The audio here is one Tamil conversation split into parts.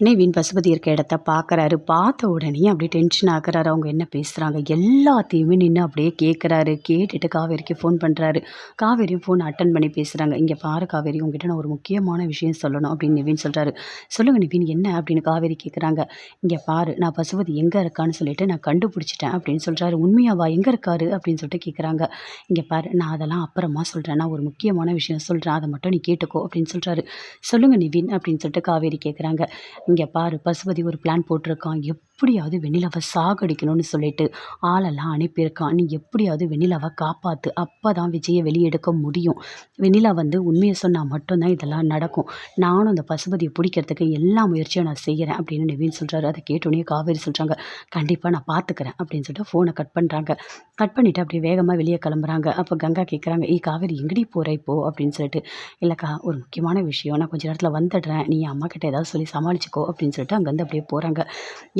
நிவின் பசுபதி இருக்க இடத்த பார்க்குறாரு பார்த்த உடனே அப்படியே டென்ஷன் ஆகுறாரு. அவங்க என்ன பேசுகிறாங்க எல்லாத்தையுமே நின்று அப்படியே கேட்குறாரு கேட்டுட்டு காவேரிக்கு ஃபோன் பண்ணுறாரு காவேரியும் ஃபோன் அட்டன் பண்ணி பேசுகிறாங்க இங்கே பாரு காவேரி உங்ககிட்ட நான் ஒரு முக்கியமான விஷயம் சொல்லணும் அப்படின்னு நிவின் சொல்கிறாரு சொல்லுங்கள் நிவின் என்ன அப்படின்னு காவேரி கேட்குறாங்க இங்கே பாரு நான் பசுபதி எங்கே இருக்கான்னு சொல்லிட்டு நான் கண்டுபிடிச்சிட்டேன் அப்படின்னு சொல்கிறாரு உண்மையாவா? எங்கே இருக்காரு? அப்படின்னு சொல்லிட்டு கேட்குறாங்க இங்கே பாரு நான் அதெல்லாம் அப்புறமா சொல்கிறேன் நான் ஒரு முக்கியமான விஷயம் சொல்கிறேன் அதை மட்டும் நீ கேட்டுக்கோ அப்படின்னு சொல்கிறாரு சொல்லுங்கள் நிவின் அப்படின்னு சொல்லிட்டு காவேரி கேட்குறாங்க இங்கே பாரு பசுபதி ஒரு பிளான் போட்டிருக்கான். எப்படியாவது வெண்ணிலாவை சாகடிக்கணும்னு சொல்லிட்டு ஆளெல்லாம் அனுப்பியிருக்கான். நீ எப்படியாவது வெண்ணிலாவை காப்பாற்று அப்போ தான் விஜயை வெளியெடுக்க முடியும். வெண்ணிலா வந்து உண்மையை சொன்னால் மட்டும்தான் இதெல்லாம் நடக்கும். நானும் அந்த பசுபதியை பிடிக்கிறதுக்கு எல்லா முயற்சியும் நான் செய்கிறேன் அப்படின்னு நிவின் சொல்கிறாரு அதை கேட்டோன்னே காவேரி சொல்கிறாங்க கண்டிப்பாக நான் பார்த்துக்கிறேன் அப்படின்னு சொல்லிட்டு ஃபோனை கட் பண்ணுறாங்க கட் பண்ணிவிட்டு அப்படியே வேகமாக வெளியே கிளம்புறாங்க. அப்போ கங்கா கேட்குறாங்க ஏய் காவேரி எங்கடி போகிற இப்போ? அப்படின்னு சொல்லிட்டு இல்லைக்கா ஒரு முக்கியமான விஷயம். நான் கொஞ்சம் நேரத்தில் வந்துடுறேன். நீ அம்மா கிட்ட ஏதாவது சொல்லி சமாளிச்சுக்கோ. அப்படின்னு சொல்லிட்டு அங்கேருந்து அப்படியே போகிறாங்க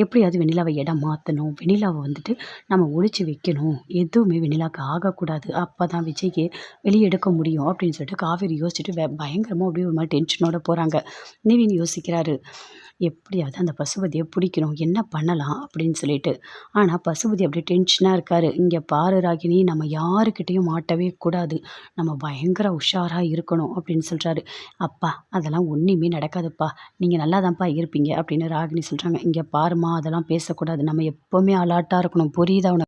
எப்படியாவது வெண்ணிலாவை இடம் மாற்றணும் வெண்ணிலாவை வந்துட்டு நம்ம ஒழிச்சு வைக்கணும். எதுவுமே வெண்ணிலாவுக்கு ஆகக்கூடாது. அப்போ தான் விஜய்க்கு வெளியே எடுக்க முடியும் அப்படின்னு சொல்லிட்டு காவேரி யோசிச்சுட்டு பயங்கரமாக அப்படியே ஒரு மாதிரி டென்ஷனோட போகிறாங்க நிவின் யோசிக்கிறாரு எப்படியாவது அந்த பசுபதியை பிடிக்கணும். என்ன பண்ணலாம் அப்படின்னு சொல்லிட்டு. ஆனால் பசுபதி அப்படியே டென்ஷனாக இருக்கார். இங்கே பாரு ராகினி நம்ம யாருக்கிட்டேயும் மாட்டவே கூடாது. நம்ம பயங்கர உஷாராக இருக்கணும் அப்படின்னு சொல்கிறாரு அப்பா அதெல்லாம் ஒன்றுமே நடக்காதுப்பா. நீங்கள் நல்லா தான்ப்பா இருப்பீங்க அப்படின்னு ராகினி சொல்கிறாங்க இங்கே பாருமா அதெல்லாம் பேசக்கூடாது. நம்ம எப்போவுமே அலாட்டாக இருக்கணும். புரியுதா உனக்கு?